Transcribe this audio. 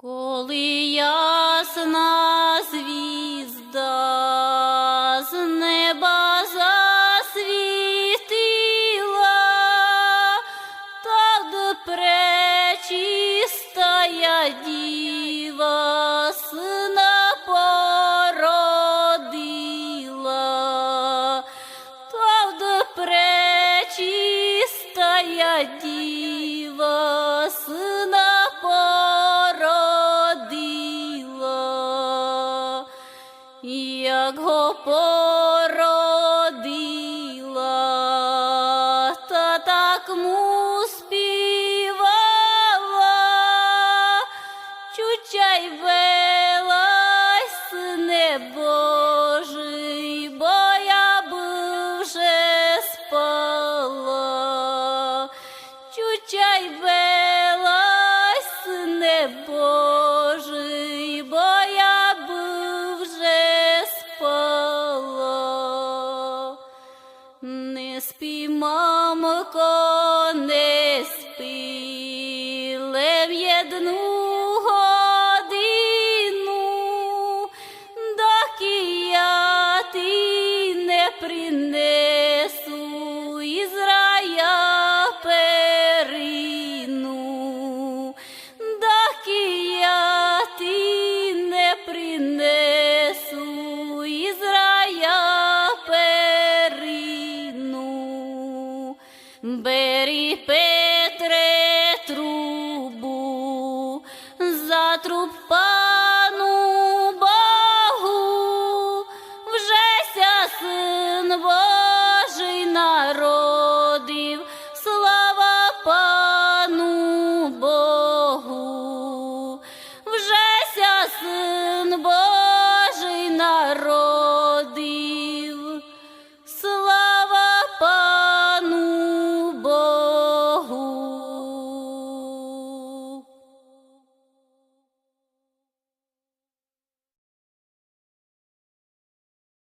Коли ясна звізда з неба засвітила, та пречистая діва сина породила, та пречистая діва сина як го породила, та так му співала, чучай велась сине Божий, бо я б вже спала. Чучай велась сине мамко, не спи, лев єдну годину, доки я ти не принесу із рая перину, доки я ти не принесу Ти, Петре, трубу, за труб пану Богу, вже ся син.